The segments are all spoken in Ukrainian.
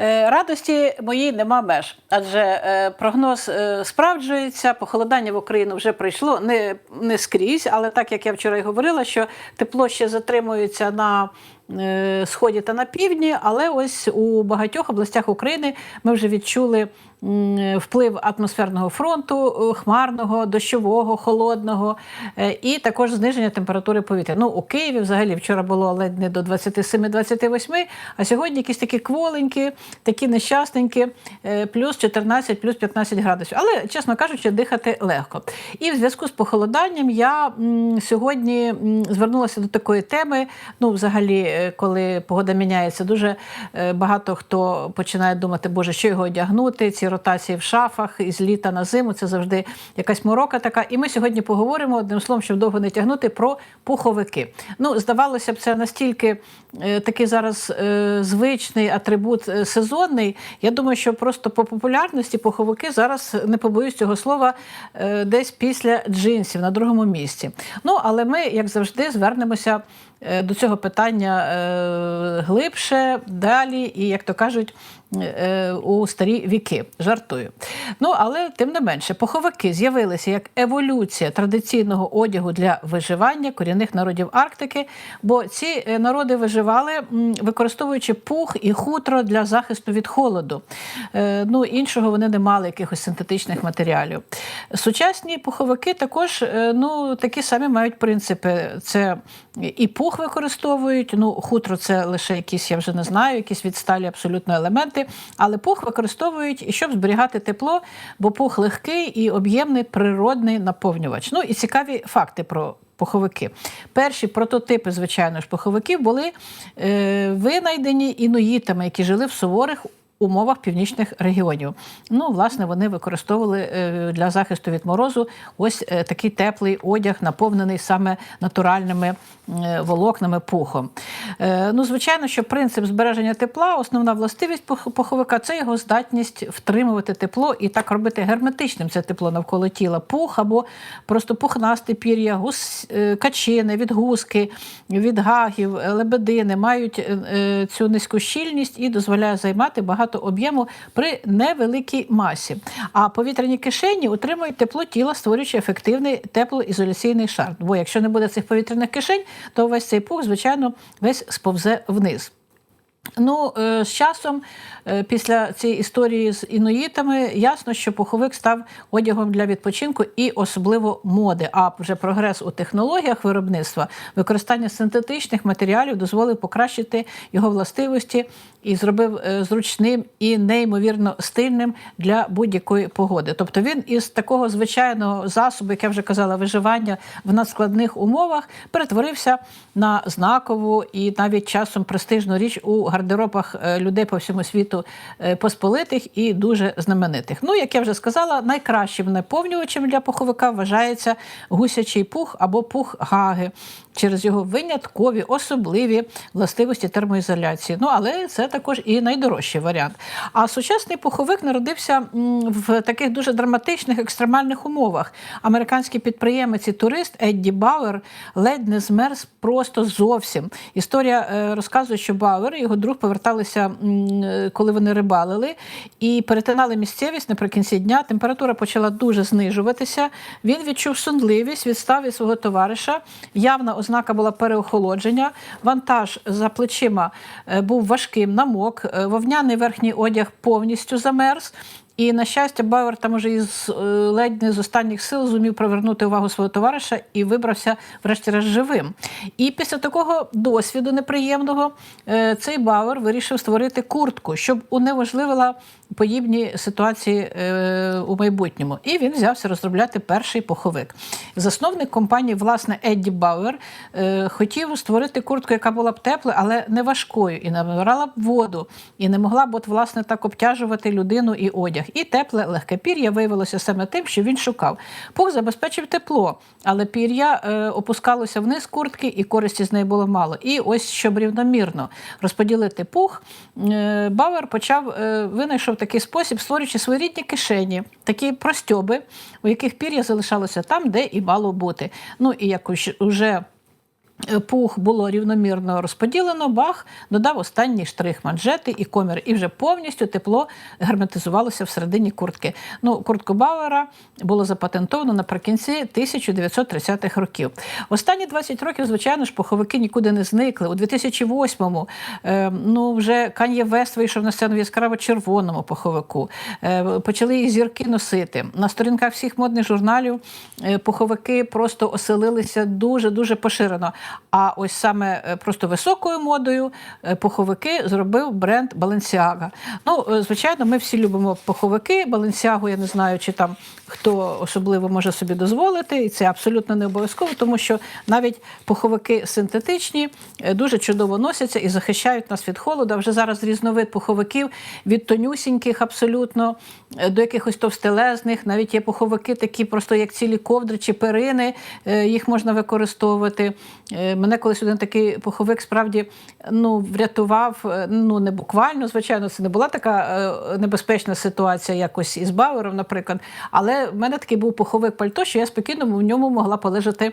Е, Радості моїй нема меж, адже е, прогноз е, справджується, похолодання в Україну вже прийшло не, не скрізь, але так як я вчора й говорила, що тепло ще затримується на сході та на півдні, але ось у багатьох областях України ми вже відчули вплив атмосферного фронту, е, хмарного, дощового, холодного, е, і також зниження температури повітря. Ну, у Києві взагалі вчора було ледь не до 27-28, а сьогодні якісь такі кволенькі, такі нещасненькі, е, плюс 14, плюс 15 градусів. Але, чесно кажучи, дихати легко. І в зв'язку з похолоданням я сьогодні звернулася до такої теми. Ну, взагалі, коли погода міняється, дуже багато хто починає думати, боже, що його одягнути, ці ротації в шафах із літа на зиму, це завжди якась морока така. І ми сьогодні поговоримо одним словом, щоб довго не тягнути, про пуховики. Ну, здавалося б, це настільки е, такий зараз е, звичний атрибут е, сезонний. Я думаю, що просто по популярності пуховики зараз не побоюсь цього слова десь після джинсів на другому місці. Ну, але ми, як завжди, звернемося до цього питання глибше, далі, і, як то кажуть, у старі віки. Жартую. Ну, але тим не менше, пуховики з'явилися як еволюція традиційного одягу для виживання корінних народів Арктики, бо ці е, народи виживали, використовуючи пух і хутро для захисту від холоду. Е, Ну, іншого вони не мали якихось синтетичних матеріалів. Сучасні пуховики також е, ну, такі самі мають принципи. Це і пух використовують. Ну, хутро це лише якісь, я вже не знаю, якісь відсталі абсолютно елементи. Але пух використовують, щоб зберігати тепло, бо пух легкий і об'ємний природний наповнювач. Ну і цікаві факти про. Пуховики. Перші прототипи, звичайно ж, пуховиків були е, винайдені інуїтами, які жили в суворих умовах північних регіонів. Ну, власне, вони використовували е, для захисту від морозу ось е, такий теплий одяг, наповнений саме натуральними е, волокнами пухом. Ну, звичайно, що принцип збереження тепла, основна властивість пуховика це його здатність втримувати тепло і так робити герметичним це тепло навколо тіла. Пух або просто пухнасти пір'я, гус, качини, від гуски, від гагів, е, лебедини мають цю низьку щільність і дозволяє займати багато об'єму при невеликій масі. А повітряні кишені утримують тепло тіла, створюючи ефективний теплоізоляційний шар. Бо якщо не буде цих повітряних кишень, то весь цей пух, звичайно, весь сповзе вниз. Ну, е, з часом, е, після цієї історії з інуїтами, ясно, що пуховик став одягом для відпочинку і особливо моди. А вже прогрес у технологіях виробництва, використання синтетичних матеріалів дозволив покращити його властивості і зробив е, зручним і неймовірно стильним для будь-якої погоди. Тобто він із такого звичайного засобу, як я вже казала, виживання в надскладних умовах, перетворився на знакову і навіть часом престижну річ у гардеробах е, людей по всьому світу е, посполитих і дуже знаменитих. Ну, як я вже сказала, найкращим наповнювачем для пуховика вважається гусячий пух або пух гаги через його виняткові особливі властивості термоізоляції. Ну, але це також і найдорожчий варіант. А сучасний пуховик народився в таких дуже драматичних екстремальних умовах. Американський підприємець і турист Едді Бауер ледь не змерз просто зовсім. Історія е, розказує, що Бауер і його друг поверталися, коли вони рибалили, і перетинали місцевість наприкінці дня. Температура почала дуже знижуватися. Він відчув сонливість, відстав від свого товариша. Явна ознака була переохолодження. Вантаж за плечима е, був важким, намок, е, вовняний верхній одяг повністю замерз. І, на щастя, Бауер там уже із е, ледь не з останніх сил зумів привернути увагу свого товариша і вибрався, врешті-решт, живим. І після такого досвіду неприємного е, цей Бауер вирішив створити куртку, щоб унеможливила подібні ситуації е, у майбутньому. І він взявся розробляти перший пуховик. Засновник компанії, власне, Едді Бауер, хотів створити куртку, яка була б тепла, але не важкою, і набирала б воду, і не могла б, от, власне, так обтяжувати людину і одяг. І тепле легке пір'я виявилося саме тим, що він шукав. Пух забезпечив тепло, але пір'я е, опускалося вниз куртки, і користі з неї було мало. І ось щоб рівномірно розподілити пух, е, Бауер почав е, винайшов такий спосіб, створюючи свої рідні кишені, такі простьоби, у яких пір'я залишалося там, де і мало бути. Ну і як уже пух було рівномірно розподілено, бах додав останній штрих манжети і комір, і вже повністю тепло герметизувалося всередині куртки. Ну, куртку Бауера було запатентовано наприкінці 1930-х років. Останні 20 років, звичайно ж, пуховики нікуди не зникли. У 2008-му е, ну, вже Кан'є Вест вийшов на сцену в яскраво червоному пуховику. Е, почали їх зірки носити. На сторінках всіх модних журналів е, пуховики просто оселилися дуже дуже поширено. А ось саме е, просто високою модою е, пуховики зробив бренд Balenciaga. Ну, е, звичайно, ми всі любимо пуховики. Balenciaga, я не знаю, чи там хто особливо може собі дозволити, і це абсолютно не обов'язково, тому що навіть пуховики синтетичні дуже чудово носяться і захищають нас від холоду. А Вже зараз різновид пуховиків від тонюсіньких абсолютно до якихось товстелезних. Навіть є пуховики, такі просто як цілі ковдри чи перини. Їх можна використовувати. Е, Мене колись один такий пуховик справді ну, врятував. е, Ну не буквально, звичайно, це не була така е, небезпечна ситуація, якось із Бауером, наприклад. Але в мене такий був пуховик пальто, що я спокійно в ньому могла полежати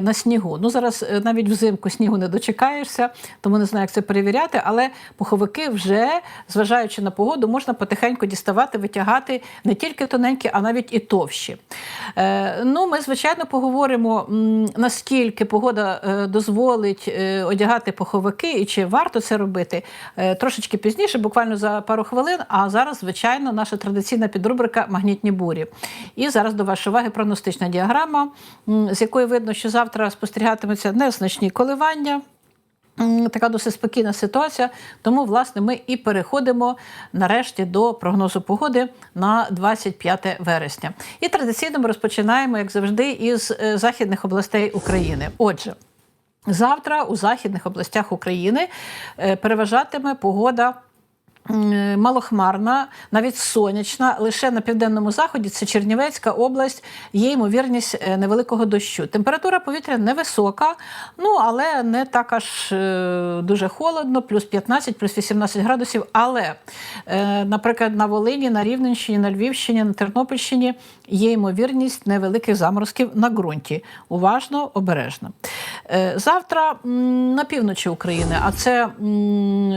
на снігу. Ну зараз навіть взимку снігу не дочекаєшся, тому не знаю, як це перевіряти. Але пуховики вже, зважаючи на погоду, можна потихеньку діставати, витягати не тільки тоненькі, а навіть і товщі. Ну, ми, звичайно, поговоримо, наскільки погода дозволить е, одягати пуховики і чи варто це робити е, трошечки пізніше, буквально за пару хвилин. А зараз, звичайно, наша традиційна підрубрика Магнітні бурі. І зараз до вашої уваги прогностична діаграма, з якої видно, що завтра спостерігатимуться незначні коливання. Така досить спокійна ситуація, тому власне ми і переходимо нарешті до прогнозу погоди на 25 вересня. І традиційно ми розпочинаємо, як завжди, із е, західних областей України. Отже, завтра у західних областях України е, переважатиме погода. Малохмарна, навіть сонячна, лише на південному заході це Чернівецька область, є ймовірність е, невеликого дощу. Температура повітря невисока, ну але не так аж е, дуже холодно, плюс 15, плюс 18 градусів. Але, е, наприклад, на Волині, на Рівненщині, на Львівщині, на Тернопільщині є ймовірність невеликих заморозків на ґрунті. Уважно, обережно. Е, Завтра на півночі України, а це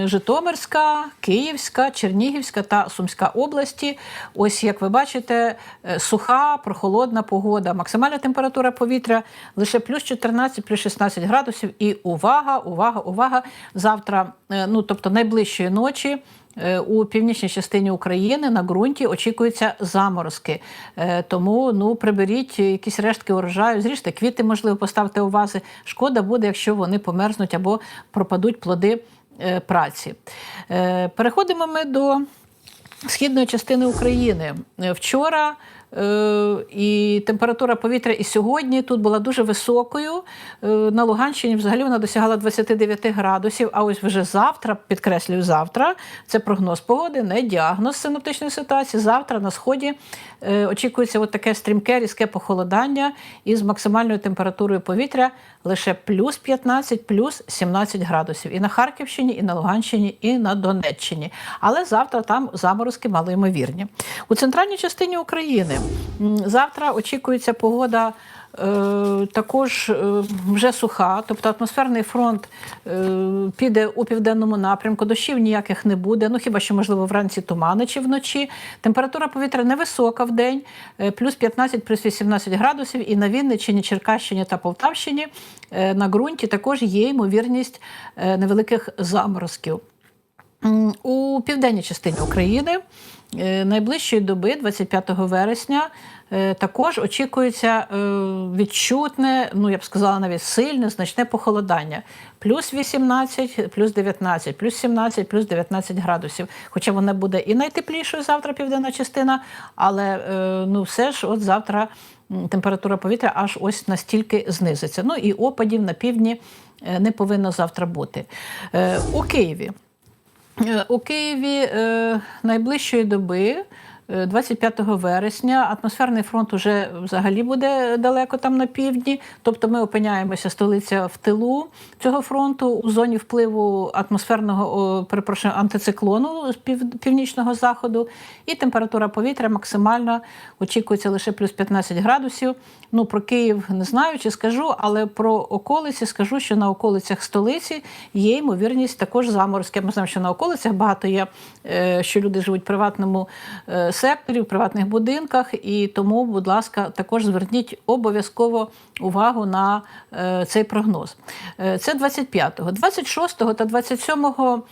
Житомирська, Київська, Чернігівська та Сумська області. Ось як ви бачите, е, суха, прохолодна погода. Максимальна температура повітря лише плюс 14, плюс 16 градусів. І увага, увага, увага! Завтра, е, ну тобто найближчої ночі. Е, У північній частині України на ґрунті очікуються заморозки. Е, Тому ну, приберіть якісь рештки урожаю, зріжте квіти, можливо, поставте у вази. Шкода буде, якщо вони померзнуть або пропадуть плоди е, праці. Переходимо ми до східної частини України. Вчора і температура повітря і сьогодні тут була дуже високою. Е, На Луганщині взагалі вона досягала 29 градусів. А ось вже завтра, підкреслюю, завтра це прогноз погоди, не діагноз синоптичної ситуації. Завтра на сході е, очікується от таке стрімке різке похолодання із максимальною температурою повітря лише плюс 15, плюс 17 градусів. І на Харківщині, і на Луганщині, і на Донеччині. Але завтра там заморозки малоймовірні. У центральній частині України завтра очікується погода. Е, Також е, вже суха, тобто атмосферний фронт е, піде у південному напрямку, дощів ніяких не буде. Ну хіба що можливо вранці тумани чи вночі. Температура повітря невисока в день, плюс 15, плюс 18 градусів. І на Вінниччині, Черкащині та Полтавщині на ґрунті також є ймовірність невеликих заморозків. У південній частині України найближчої доби, 25 вересня, також очікується е, відчутне, ну я б сказала, навіть сильне, значне похолодання. Плюс 18, плюс 19, плюс 17, плюс 19 градусів. Хоча вона буде і найтеплішою завтра південна частина, але е, ну все ж от завтра температура повітря аж ось настільки знизиться. Ну і опадів на півдні е, не повинно завтра бути. Е, У Києві. Е, У Києві е, найближчої доби е, 25 вересня атмосферний фронт уже взагалі буде далеко там на півдні. Тобто ми опиняємося столиця в тилу цього фронту у зоні впливу атмосферного перепрошую, антициклону з пів, північного заходу, і температура повітря максимальна очікується лише плюс 15 градусів. Ну про Київ не знаю чи скажу, але про околиці скажу, що на околицях столиці є ймовірність також заморозки. Ми знаємо, що на околицях багато є, е, що люди живуть в приватному е, секторі, в приватних будинках, і тому, будь ласка, також зверніть обов'язково увагу на е, цей прогноз. Е, Це 25-го. 26-го та 27-го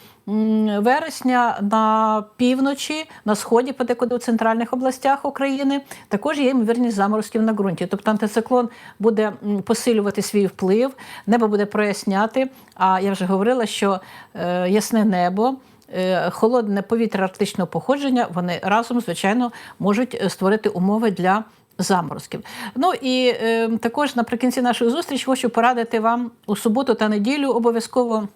вересня на півночі, на сході, подекуди у центральних областях України, також є ймовірність заморозків на ґрунті. Тобто антициклон буде посилювати свій вплив, небо буде проясняти. А я вже говорила, що е, ясне небо. Е, Холодне повітря арктичного походження, вони разом, звичайно, можуть е, створити умови для заморозків. Ну і е, також наприкінці нашої зустрічі хочу порадити вам у суботу та неділю обов'язково.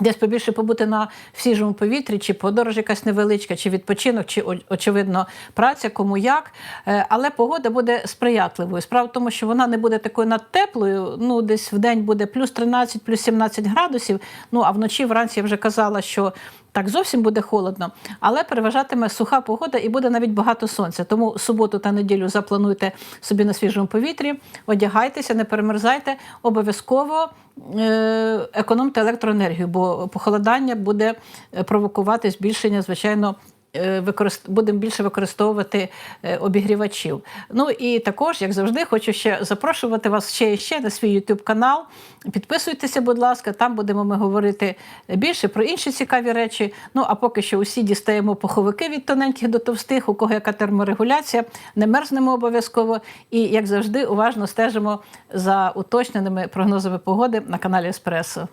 Десь побільше побути на свіжому повітрі, чи подорож якась невеличка, чи відпочинок, чи очевидно праця, кому як. Е, Але погода буде сприятливою. Справа в тому, що вона не буде такою надтеплою. Ну, десь в день буде плюс 13, плюс 17 градусів. Ну а вночі вранці я вже казала, що так зовсім буде холодно, але переважатиме суха погода і буде навіть багато сонця. Тому суботу та неділю заплануйте собі на свіжому повітрі, одягайтеся, не перемерзайте, обов'язково е, економте електроенергію, бо похолодання буде е, провокувати збільшення, звичайно. Е, Будемо більше використовувати е, обігрівачів. Ну і також, як завжди, хочу ще запрошувати вас ще і ще на свій YouTube канал. Підписуйтеся, будь ласка, там будемо ми говорити більше про інші цікаві речі. Ну а поки що усі дістаємо пуховики від тоненьких до товстих, у кого яка терморегуляція, не мерзнемо обов'язково. І як завжди, уважно стежимо за уточненими прогнозами погоди на каналі Еспресо.